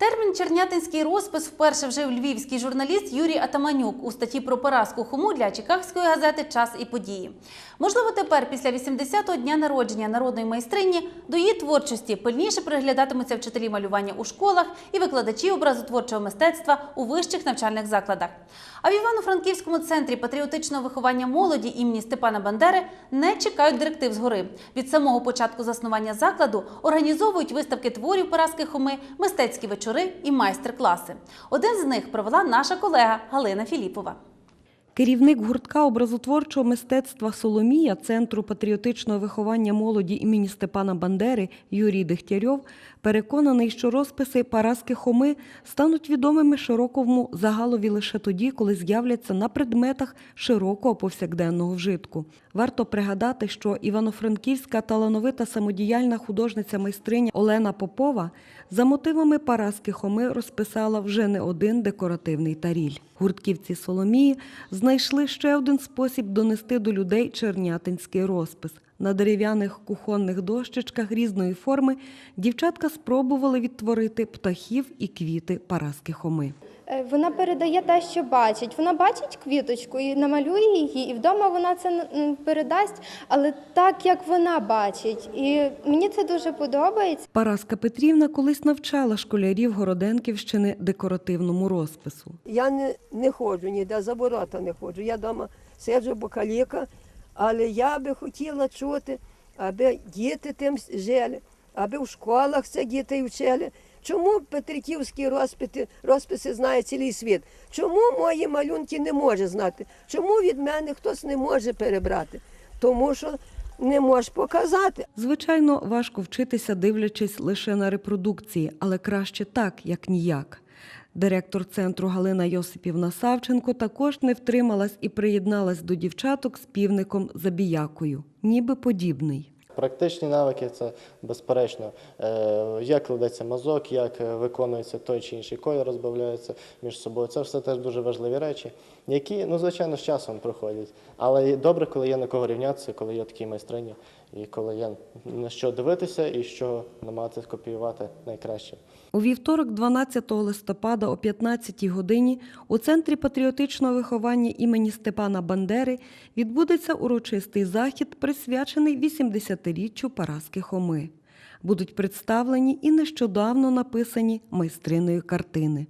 Термін чернятинський розпис вперше вжив львівський журналіст Юрій Атаманюк у статті про поразку хому для чикагської газети Час і події. Можливо, тепер, після 80-го дня народження народної майстрині, до її творчості пильніше приглядатимуться вчителі малювання у школах і викладачі образотворчого мистецтва у вищих навчальних закладах. А в Івано-Франківському центрі патріотичного виховання молоді імені Степана Бандери не чекають директив згори. Від самого початку заснування закладу організовують виставки творів поразки хоми, мистецькі вечори і майстер-класи. Один з них провела наша колега Галина Філіпова. Керівник гуртка образотворчого мистецтва Соломія Центру патріотичного виховання молоді імені Степана Бандери Юрій Дегтярьов переконаний, що розписи Параски Хоми стануть відомими широкому загалові лише тоді, коли з'являться на предметах широкого повсякденного вжитку. Варто пригадати, що івано-франківська талановита самодіяльна художниця майстриня Олена Попова за мотивами Параски Хоми розписала вже не один декоративний таріль. Гуртківці Соломії знайшли ще один спосіб донести до людей чернятинський розпис. На дерев'яних кухонних дощечках різної форми дівчатка спробували відтворити птахів і квіти Параски Хоми. Е, Вона передає те, що бачить. Вона бачить квіточку і намалює її, і вдома вона це передасть, але так, як вона бачить. І мені це дуже подобається. Параска Петрівна колись навчала школярів Городенківщини декоративному розпису. Я не, не ходжу ніде, за ворота не ходжу. Я вдома сиджу, бо каліка, але я би хотіла чути, аби діти тим жили, аби в школах це діти вчили. Чому петриківські розписи, розписи знає цілий світ? Чому мої малюнки не може знати? Чому від мене хтось не може перебрати? Тому що не можеш показати. Звичайно, важко вчитися, дивлячись лише на репродукції, але краще так, як ніяк. Директор центру Галина Йосипівна Савченко також не втрималась і приєдналась до дівчаток з півником Забіякою, ніби подібний. Практичні навики це безперечно, е, як кладеться мазок, як е, виконується той чи інший колір, розбавляється між собою. Це все теж дуже важливі речі, які, ну, звичайно, з часом проходять. Але добре, коли є на кого рівнятися, коли є такі майстрині, і коли є на що дивитися і що намагатися копіювати найкраще. У вівторок, 12 листопада о 15 годині у Центрі патріотичного виховання імені Степана Бандери відбудеться урочистий захід, присвячений 80-річчю Параски Хоми. Будуть представлені і нещодавно написані майстриною картини.